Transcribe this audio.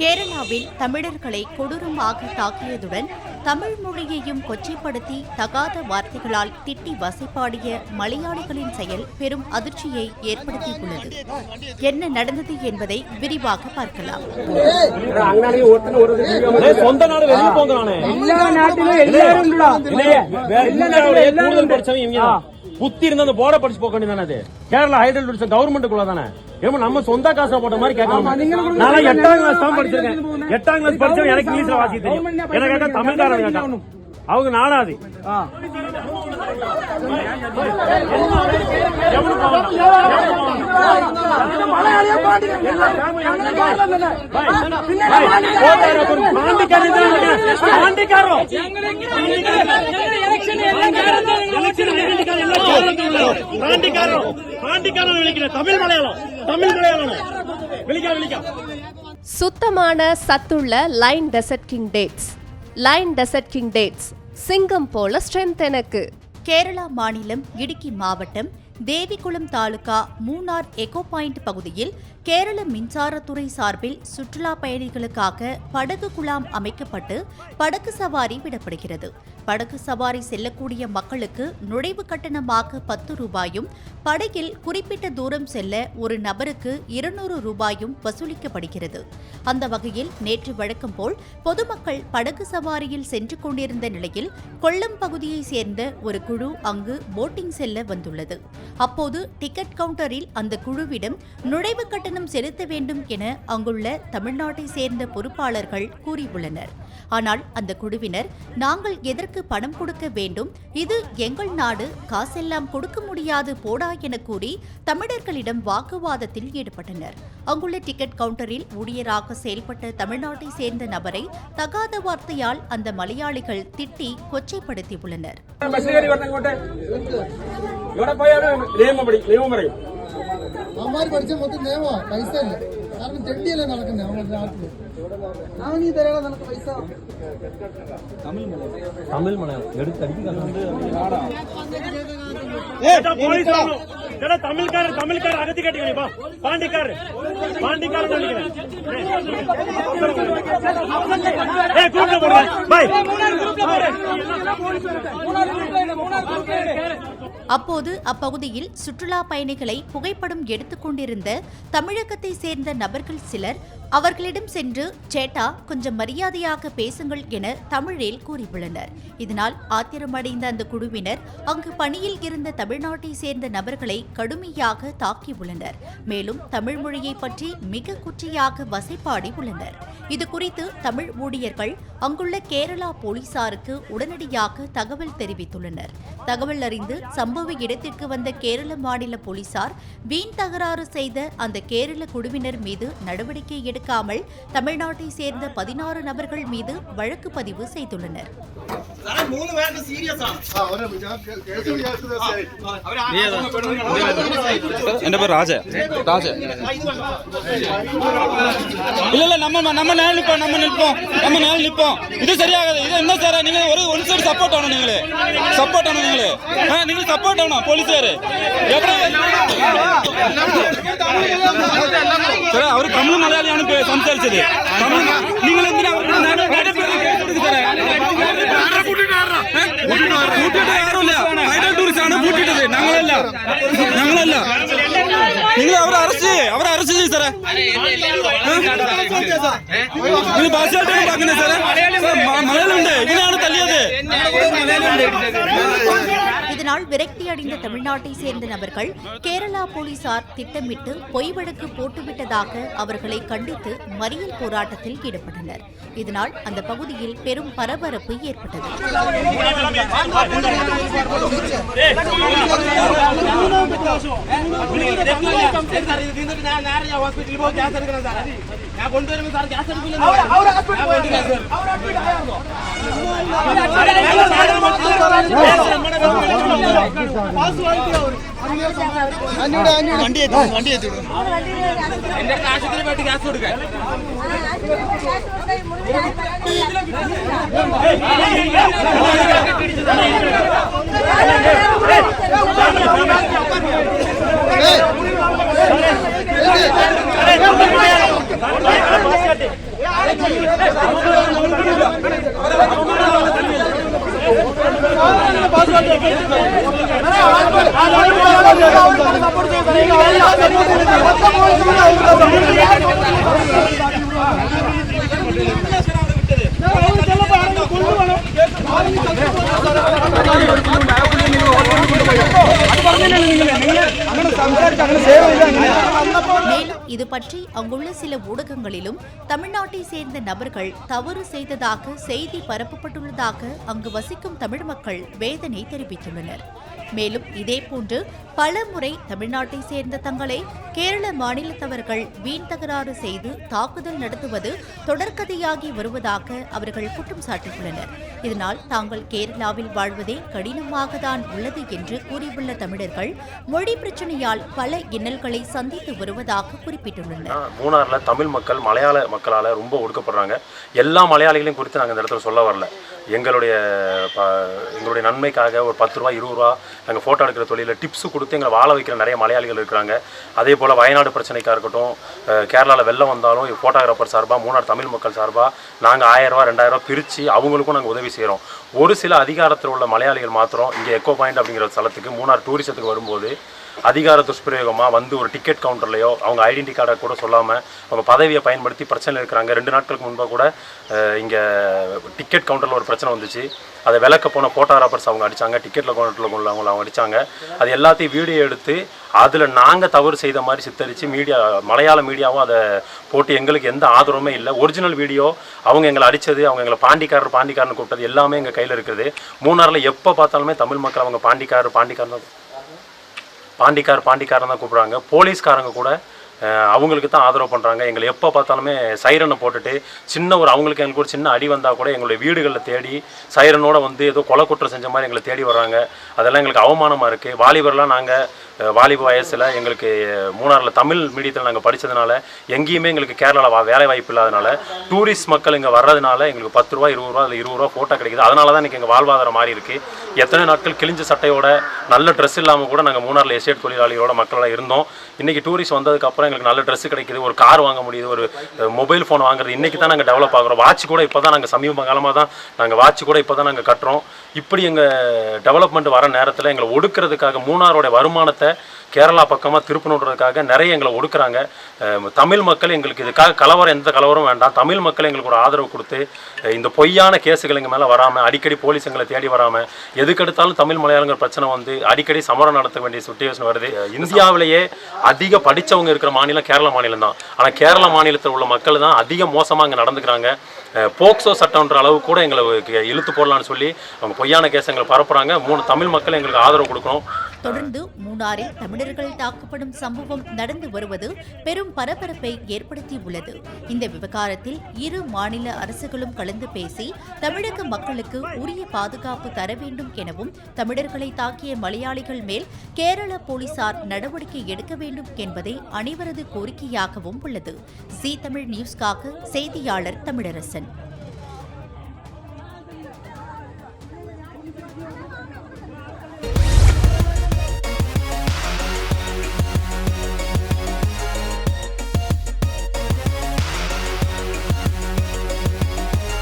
கேரளாவில் தமிழர்களை கொடூரமாக தாக்கியதுடன் தமிழ் மொழியையும் கொச்சைப்படுத்தி தகாத வார்த்தைகளால் திட்டி வசைப்பாடிய மலையாளிகளின் செயல் பெரும் அதிர்ச்சியை ஏற்படுத்தியுள்ளது. என்ன நடந்தது என்பதை விரிவாக பார்க்கலாம். சொந்த புத்தி இருந்தா அந்த போர்டை படிச்சு போக வேண்டியதானே அது? கேரளா ஹைட்ரல் டூரிசம் கவர்மெண்ட்டுக்குள்ள தானே ஏமா நம்ம சொந்த காசை போட்ட மாதிரி கேட்கணும் ஆமா, நீங்களும் கூட நான் எட்டாம் கவர்மெண்ட் கிளாஸ் தான் படிச்சிருக்கேன். எட்டாம் கிளாஸ் படிச்சவன் எனக்கு இங்கிலீஷ்ல வாசிக்க தெரியும். கவர்மெண்ட் தான் எனக்கு கேட்டா படிக்க தமிழ்காரன். கேட்டான் அவங்க நாலாவது. தமிழ் மலையாளம் தமிழ் மலையாளம் சுத்தமான சத்துள்ள line desert king dates. Line desert king dates. சிங்கம் போல ஸ்ட்ரென்த் எனக்கு. கேரளா மாநிலம் இடுக்கி மாவட்டம் தேவிகுளம் தாலுகா மூணார் எகோ பாயிண்ட் பகுதியில் கேரள மின்சாரத்துறை சார்பில் சுற்றுலா பயணிகளுக்காக படகு குழாம் அமைக்கப்பட்டு படகு சவாரி விடப்படுகிறது. படகு சவாரி செல்லக்கூடிய மக்களுக்கு நுழைவு கட்டணமாக பத்து ரூபாயும் படகில் குறிப்பிட்ட தூரம் செல்ல ஒரு நபருக்கு இருநூறு ரூபாயும் வசூலிக்கப்படுகிறது. அந்த வகையில் நேற்று வழக்கம் போல் பொதுமக்கள் படகு சவாரியில் சென்று கொண்டிருந்த நிலையில் கொல்லம் பகுதியைச் சேர்ந்த ஒரு குழு அங்கு போட்டிங் செல்ல வந்துள்ளது. அப்போது டிக்கெட் கவுண்டரில் அந்த குழுவிடம் நுழைவு கட்டணம் கட்டணம் செலுத்த வேண்டும் என அங்குள்ள தமிழ்நாட்டை சேர்ந்த பொறுப்பாளர்கள் கூறியுள்ளனர். ஆனால் அந்த குழுவினர் நாங்கள் எதற்கு பணம் கொடுக்க வேண்டும்? இது எங்கள் நாடு. காசெல்லாம் கொடுக்க முடியாது போடா என கூறி தமிழர்களிடம் வாக்குவாதத்தில் ஈடுபட்டனர். அங்குள்ள டிக்கெட் கவுண்டரில் ஊழியராக செயல்பட்ட தமிழ்நாட்டை சேர்ந்த நபரை தகாத வார்த்தையால் அந்த மலையாளிகள் திட்டி கொச்சைப்படுத்தியுள்ளனர். അവന്മാർ പഠിച്ച മൊത്തം നിയമമാ പൈസ ഇല്ല കാരണം തെണ്ടിയല്ലേ നടക്കുന്നത് നമ്മുടെ നാട്ടില് അവൻ ഈ തരാതെ നിനക്ക് പൈസ தமிழ் மலையாளம் போலீஸ் வரணும். ஏடா, தமிழ்காரர் தமிழ்காரர் அகத்தி கட்டிக்கணும் பாண்டிக்காரர் பாண்டிக்காரர் நினைக்கிறேன் ஏய், கூப்பிட்டு போடுங்க பாய் அப்போது அப்பகுதியில் சுற்றுலா பயணிகளை புகைப்படம் எடுத்துக் கொண்டிருந்த தமிழகத்தை சேர்ந்த நபர்கள் சிலர் அவர்களிடம் சென்று சேட்டா கொஞ்சம் மரியாதையாக பேசுங்கள் என தமிழில் கூறியுள்ளனர். இதனால் ஆத்திரமடைந்த அந்த குழுவினர் அங்கு பணியில் இருந்த தமிழ்நாட்டை சேர்ந்த நபர்களை கடுமையாக தாக்கியுள்ளனர். மேலும் தமிழ் மொழியை பற்றி மிக குற்றியாக வசைப்பாடி உள்ளனர். இது குறித்து தமிழ் ஊழியர்கள் அங்குள்ள கேரளா போலீசாருக்கு உடனடியாக தகவல் தெரிவித்துள்ளனர். தகவல் அறிந்து சம்பவ இடத்திற்கு வந்த கேரள மாநில போலீசார் வீண் தகராறு செய்த அந்த கேரள குழுவினர் மீது நடவடிக்கை அனுமதிக்காமல் தமிழ்நாட்டை சேர்ந்த பதினாறு நபர்கள் மீது வழக்கு பதிவு செய்துள்ளனர் என்ன பேர் ராஜா ராஜா இல்ல இல்ல நம்ம நம்ம நேரம் நிற்போம் நம்ம நிற்போம் நம்ம நேரம் நிற்போம் இது சரியாகாது இது என்ன சார் நீங்க സപ്പോർട്ടാണോ നിങ്ങൾ സപ്പോർട്ടാണോ നിങ്ങൾ ആ നിങ്ങൾ സപ്പോർട്ടാണോ പോലീസുകാർ സാറേ അവർ തമിഴ് മലയാളിയാണ് സംസാരിച്ചത്. തമിഴ് നിങ്ങൾ എന്തിനാ കൂട്ടിട്ട് ആരുമില്ല ഐഡൽ ടൂറിസ്റ്റ് ആണ്. കൂട്ടിട്ടത് ഞങ്ങളല്ല. ഞങ്ങളല്ല. നിങ്ങൾ അവരെ അറസ്റ്റ് അവരെ ఎలా సీజ్ చేస్తారా தமிழ்நாட்டை சேர்ந்த நபர்கள் கேரளா போலீசார் திட்டமிட்டு பொய் வழக்கு போட்டுவிட்டதாக அவர்களை கண்டித்து மறியல் போராட்டத்தில் ஈடுபட்டனர். இதனால் அந்த பகுதியில் பெரும் பரபரப்பு ஏற்பட்டது. నేరుగా హాస్పిటల్ పోయి గ్యాస్ అడిగిన సార్ అది నా కొండ సార్ గ్యాస్ అడిగిన വണ്ടി വണ്ടി மேலும் இது பற்றி அங்குள்ள சில ஊடகங்களிலும் தமிழ்நாட்டை சேர்ந்த நபர்கள் தவறு செய்ததாக செய்தி பரப்பப்பட்டுள்ளதாக அங்கு வசிக்கும் தமிழ் மக்கள் வேதனை தெரிவித்துள்ளனர். மேலும் இதேபோன்று பல முறை தமிழ்நாட்டை சேர்ந்த தங்களை கேரள மாநிலத்தவர்கள் வீண் தகராறு செய்து தாக்குதல் நடத்துவது தொடர்கதையாகி வருவதாக அவர்கள் குற்றம் சாட்டியுள்ளனர். இதனால் தாங்கள் கேரளாவில் வாழ்வதே கடினமாக தான் உள்ளது என்று கூறியுள்ள தமிழர்கள் மொழி பிரச்சனையால் பல இன்னல்களை சந்தித்து வருவதாக குறிப்பிட்டுள்ளனர். மூணார்ல தமிழ் மக்கள் மலையாள மக்களால் ரொம்ப ஒடுக்கப்படுறாங்க. எல்லா மலையாளிகளையும் குறித்து நாங்கள் இந்த இடத்துல சொல்ல வரல. எங்களுடைய ப- எங்களுடைய நன்மைக்காக ஒரு பத்து ரூபா இருபது ரூபா நாங்கள் ஃபோட்டோ எடுக்கிற தொழிலில் டிப்ஸு கொடுத்து எங்களை வாழ வைக்கிற நிறைய மலையாளிகள் இருக்கிறாங்க. அதே போல் வயநாடு பிரச்சனைக்காக இருக்கட்டும் கேரளாவில் வெள்ளம் வந்தாலும் ஃபோட்டோகிராஃபர் சார்பாக மூணார் தமிழ் மக்கள் சார்பாக நாங்கள் ஆயிரரூவா ரெண்டாயிரரூவா ரூபா பிரித்து அவங்களுக்கும் நாங்கள் உதவி செய்கிறோம் ஒரு சில அதிகாரத்தில் உள்ள மலையாளிகள் மாத்திரம் இங்கே எக்கோ பாயிண்ட் அப்படிங்கிற ஸ்தலத்துக்கு மூணார் டூரிசத்துக்கு வரும்போது அதிகார துஷ்பிரயோகமாக வந்து ஒரு டிக்கெட் கவுண்டர்லையோ அவங்க ஐடென்டி கார்டை கூட சொல்லாமல் அவங்க பதவியை பயன்படுத்தி பிரச்சனை இருக்கிறாங்க. ரெண்டு நாட்களுக்கு முன்பாக கூட இங்கே டிக்கெட் கவுண்டரில் ஒரு பிரச்சனை வந்துச்சு. அதை விளக்க போன ஃபோட்டோகிராஃபர்ஸ் அவங்க அடித்தாங்க டிக்கெட்டில் கவுண்டரில் உள்ளவங்க அவங்க அடித்தாங்க அது எல்லாத்தையும் வீடியோ எடுத்து அதில் நாங்கள் தவறு செய்த மாதிரி சித்தரித்து மீடியா மலையாள மீடியாவும் அதை போட்டு எங்களுக்கு எந்த ஆதரவுமே இல்லை. ஒரிஜினல் வீடியோ அவங்க எங்களை அடித்தது அவங்க எங்களை பாண்டிக்காரர் பாண்டிக்காரன் கூப்பிட்டது எல்லாமே எங்கள் கையில் இருக்குது. மூணாரில் எப்போ பார்த்தாலுமே தமிழ் மக்கள் அவங்க பாண்டிக்காரர் பாண்டிக்காரன் தான் பாண்டிக்கார் பாண்டிக்காரன் தான் கூப்பிட்றாங்க. போலீஸ்காரங்க கூட அவங்களுக்கு தான் ஆதரவு பண்ணுறாங்க எங்களை எப்போ பார்த்தாலுமே சைரனை போட்டுட்டு சின்ன ஒரு அவங்களுக்கு எங்களுக்கு ஒரு சின்ன அடி வந்தால் கூட எங்களுடைய வீடுகளில் தேடி சைரனோட வந்து ஏதோ கொலை குற்றம் செஞ்ச மாதிரி எங்களை தேடி வர்றாங்க. அதெல்லாம் எங்களுக்கு அவமானமாக இருக்குது வாலிபர்லாம் நாங்கள் வாலிப வயசில் எங்களுக்கு மூணாறில் தமிழ் மீடியத்தில் நாங்கள் படித்ததுனால எங்கேயுமே எங்களுக்கு கேரளாவில் வேலை வாய்ப்பு இல்லாதனால டூரிஸ்ட் மக்கள் இங்கே வர்றதுனால எங்களுக்கு பத்து ரூபா இருபது ரூபா இல்லை இருபது ரூபா ஃபோட்டோ கிடைக்குது. அதனால தான் எனக்கு எங்கள் வாழ்வாதாரம் மாறி இருக்குது எத்தனை நாட்கள் கிழிஞ்ச சட்டையோட நல்ல ட்ரெஸ் இல்லாமல் கூட நாங்கள் மூணாரில் எஸ்டேட் தொழிலாளிகளோட மக்களோட இருந்தோம். இன்றைக்கி டூரிஸ்ட் வந்ததுக்கப்புறம் எங்களுக்கு நல்ல ட்ரெஸ் கிடைக்குது. ஒரு கார் வாங்க முடியுது ஒரு மொபைல் ஃபோன் வாங்குறது. இன்றைக்கி தான் நாங்கள் டெவலப் ஆகுறோம். வாட்ச் கூட இப்போ தான் நாங்கள் சமீப காலமாக தான் நாங்கள் வாட்ச் கூட இப்போ தான் நாங்கள் கட்டுறோம். இப்படி எங்கள் டெவலப்மெண்ட் வர நேரத்தில் எங்களை ஒடுக்கிறதுக்காக மூணாரோட வருமானத்தை கேரளா பக்கமாக திருப்பணுன்றதுக்காக நிறைய எங்களை ஒடுக்குறாங்க. தமிழ் மக்கள் எங்களுக்கு இதுக்காக கலவரம் எந்த கலவரம் வேண்டாம். தமிழ் மக்கள் எங்களுக்கு ஒரு ஆதரவு கொடுத்து இந்த பொய்யான கேஸுகள் எங்கள் மேலே வராமல் அடிக்கடி போலீஸ் எங்களை தேடி வராமல் எதுக்கெடுத்தாலும் தமிழ் மலையாளங்கிற பிரச்சனை வந்து அடிக்கடி சமரம் நடத்த வேண்டிய சுச்சுவேஷன் வருது. இந்தியாவிலேயே அதிக படித்தவங்க இருக்கிற மாநிலம் கேரள மாநிலம் தான். ஆனால் கேரள மாநிலத்தில் உள்ள மக்கள் தான் அதிக மோசமாக அங்கே நடந்துக்கிறாங்க. போக்சோ சட்டம்ன்ற அளவு கூட எங்களை இழுத்து போடலான்னு சொல்லி அவங்க பொய்யான கேஸ் எங்களை பரப்புகிறாங்க மூணு தமிழ் மக்கள் எங்களுக்கு ஆதரவு கொடுக்கணும். தொடர்ந்து மூணாறில் தமிழர்கள் தாக்கப்படும் சம்பவம் நடந்து வருவது பெரும் பரபரப்பை ஏற்படுத்தியுள்ளது. இந்த விவகாரத்தில் இரு மாநில அரசுகளும் கலந்து பேசி தமிழக மக்களுக்கு உரிய பாதுகாப்பு தர வேண்டும் எனவும் தமிழர்களை தாக்கிய மலையாளிகள் மேல் கேரள போலீசார் நடவடிக்கை எடுக்க வேண்டும் என்பதே அனைவரது கோரிக்கையாகவும் உள்ளது. ஜி தமிழ் நியூஸ்காக செய்தியாளர் தமிழரசன்.